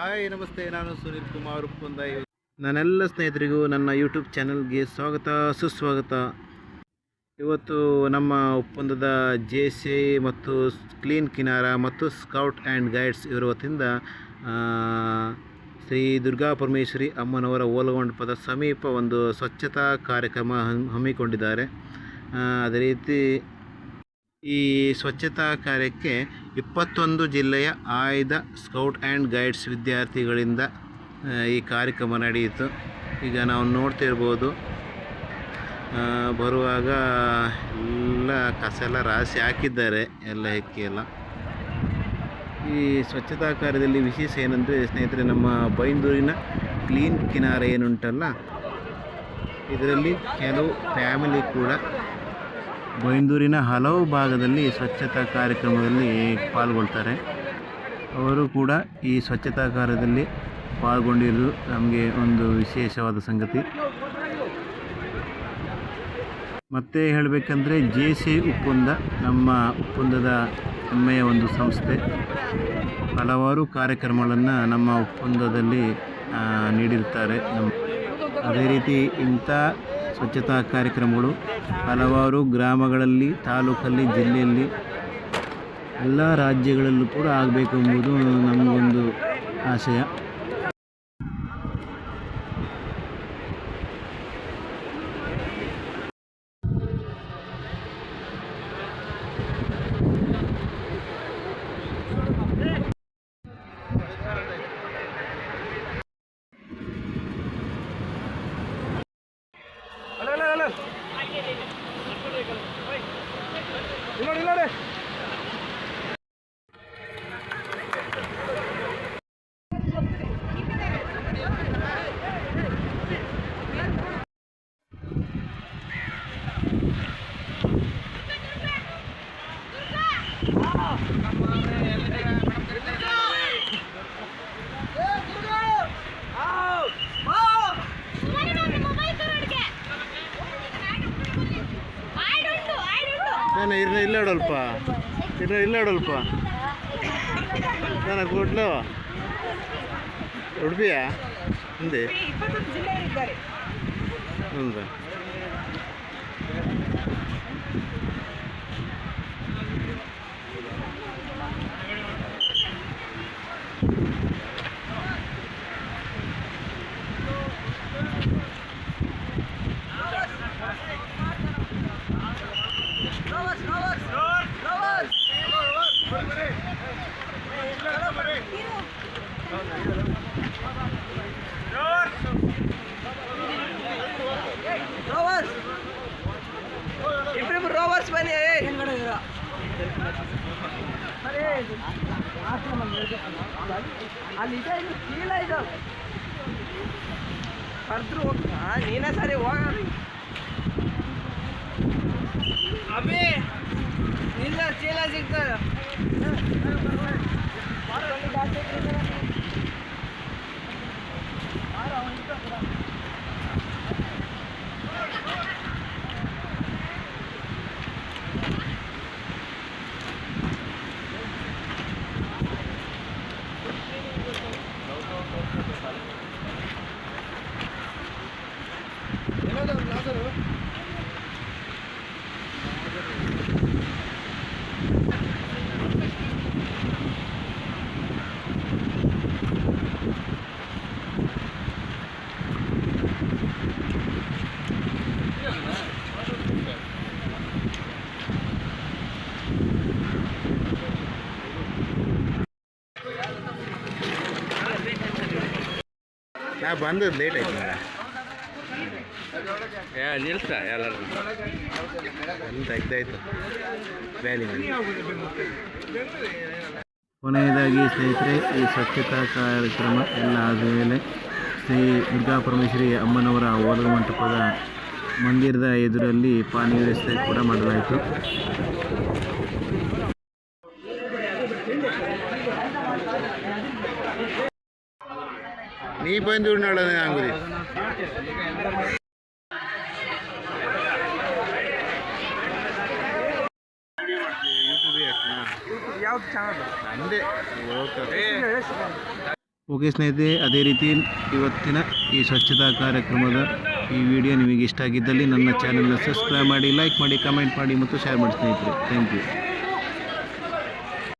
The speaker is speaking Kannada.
ಹಾಯ್, ನಮಸ್ತೆ. ನಾನು ಸುನೀಲ್ ಕುಮಾರ್ ಉಪ್ಪುಂದ. ನನ್ನೆಲ್ಲ ಸ್ನೇಹಿತರಿಗೂ ನನ್ನ ಯೂಟ್ಯೂಬ್ ಚಾನಲ್ಗೆ ಸ್ವಾಗತ, ಸುಸ್ವಾಗತ. ಇವತ್ತು ನಮ್ಮ ಒಪ್ಪಂದದ ಜೆ ಸಿ ಮತ್ತು ಕ್ಲೀನ್ ಕಿನಾರ ಮತ್ತು ಸ್ಕೌಟ್ ಆ್ಯಂಡ್ ಗೈಡ್ಸ್ ಇವರ ವತಿಯಿಂದ ಶ್ರೀ ದುರ್ಗಾ ಪರಮೇಶ್ವರಿ ಅಮ್ಮನವರ ಓಲಗೊಂಡಪದ ಸಮೀಪ ಒಂದು ಸ್ವಚ್ಛತಾ ಕಾರ್ಯಕ್ರಮ ಹಮ್- ಹಮ್ಮಿಕೊಂಡಿದ್ದಾರೆ. ಅದೇ ರೀತಿ ಈ ಸ್ವಚ್ಛತಾ ಕಾರ್ಯಕ್ಕೆ ಇಪ್ಪತ್ತೊಂದು ಜಿಲ್ಲೆಯ ಆಯ್ದ ಸ್ಕೌಟ್ ಆ್ಯಂಡ್ ಗೈಡ್ಸ್ ವಿದ್ಯಾರ್ಥಿಗಳಿಂದ ಈ ಕಾರ್ಯಕ್ರಮ ನಡೆಯಿತು. ಈಗ ನಾವು ನೋಡ್ತಿರ್ಬೋದು ಬರುವಾಗ ಎಲ್ಲ ಕಸ ಎಲ್ಲ ರಾಶಿ ಹಾಕಿದ್ದಾರೆ, ಎಲ್ಲ ಹೆಕ್ಕಿ ಎಲ್ಲ. ಈ ಸ್ವಚ್ಛತಾ ಕಾರ್ಯದಲ್ಲಿ ವಿಶೇಷ ಏನಂದರೆ, ಸ್ನೇಹಿತರೆ, ನಮ್ಮ ಬೈಂದೂರಿನ ಕ್ಲೀನ್ ಕಿನಾರೆ ಏನುಂಟಲ್ಲ, ಇದರಲ್ಲಿ ಕೆಲವು ಫ್ಯಾಮಿಲಿ ಕೂಡ ಬೈಂದೂರಿನ ಹಲವು ಭಾಗದಲ್ಲಿ ಸ್ವಚ್ಛತಾ ಕಾರ್ಯಕ್ರಮದಲ್ಲಿ ಪಾಲ್ಗೊಳ್ತಾರೆ. ಅವರು ಕೂಡ ಈ ಸ್ವಚ್ಛತಾ ಕಾರ್ಯದಲ್ಲಿ ಪಾಲ್ಗೊಂಡಿರುವುದು ನಮಗೆ ಒಂದು ವಿಶೇಷವಾದ ಸಂಗತಿ. ಮತ್ತೆ ಹೇಳಬೇಕಂದ್ರೆ ಜೆ ಸಿ ಉಪ್ಪುಂದ ನಮ್ಮ ಉಪ್ಪುಂದದ ಹೆಮ್ಮೆಯ ಒಂದು ಸಂಸ್ಥೆ. ಹಲವಾರು ಕಾರ್ಯಕ್ರಮಗಳನ್ನು ನಮ್ಮ ಒಪ್ಪಂದದಲ್ಲಿ ನೀಡಿರ್ತಾರೆ ನಮ್ಮ ಅದೇ ರೀತಿ ಇಂಥ ಸ್ವಚ್ಛತಾ ಕಾರ್ಯಕ್ರಮಗಳು ಹಲವಾರು ಗ್ರಾಮಗಳಲ್ಲಿ ತಾಲೂಕಲ್ಲಿ ಜಿಲ್ಲೆಯಲ್ಲಿ ಎಲ್ಲ ರಾಜ್ಯಗಳಲ್ಲೂ ಕೂಡ ಆಗಬೇಕು ಎಂಬುದು ನಮಗೊಂದು ಆಶಯ. ನಾನು ಇಲ್ಲ ಇಲ್ಲಾಡಲ್ಪ ಇಲ್ಲ ಇಲ್ಲಾಡಲ್ಪ ನಾನು ಕೊಡ್ಲು ಉಡುಪಿಯಾ? ಹಿಂದೆ. ಇಪ್ಪತ್ತೊಂದು ಅಲ್ಲಿ ಇದೆ ಇಲ್ಲಿ ಚೀಲ ಇದು ಕರೆದ್ರು ಹಾಂ ನೀನೇ ಸರಿ ಹೋಗ ಅಭಿ ನಿಲ್ಲ ಚೀಲ ಸಿಗ್ತದೆ ನಾ ಬಂದದ್ದು ಲೇಟ್ ಆಯ್ತು ನಿಲ್ಸ ಎಲ್ಲರೂ. ಅಂತ ಇದ್ದಾಯ್ತು ವ್ಯಾಲಿ ಕೊನೆಯದಾಗಿ ಸ್ನೇಹಿತರೆ ಈ ಸ್ವಚ್ಛತಾ ಕಾರ್ಯಕ್ರಮ ಎಲ್ಲ ಆದಮೇಲೆ ಶ್ರೀ ದುರ್ಗಾ ಪರಮೇಶ್ವರಿ ಅಮ್ಮನವರ ಓಲಗ ಮಂಟಪದ ಮಂದಿರದ ಎದುರಲ್ಲಿ ಪಾನಿ ವ್ಯವಸ್ಥೆ ಕೂಡ ಮಾಡಲಾಯಿತು. ನೀ ಬಂದು ಓಕೆ ಓಕೆ ಸ್ನೇಹಿತರೆ, ಅದೇ ರೀತಿ ಇವತ್ತಿನ ಈ ಸ್ವಚ್ಛತಾ ಕಾರ್ಯಕ್ರಮದ ಈ ವಿಡಿಯೋ ನಿಮಗೆ ಇಷ್ಟ ಆಗಿದ್ದಲ್ಲಿ ನನ್ನ ಚಾನಲ್ನ ಸಬ್ಸ್ಕ್ರೈಬ್ ಮಾಡಿ ಲೈಕ್ ಮಾಡಿ ಕಮೆಂಟ್ ಮಾಡಿ ಮತ್ತು ಶೇರ್ ಮಾಡಿ ಸ್ನೇಹಿತರೆ. Thank you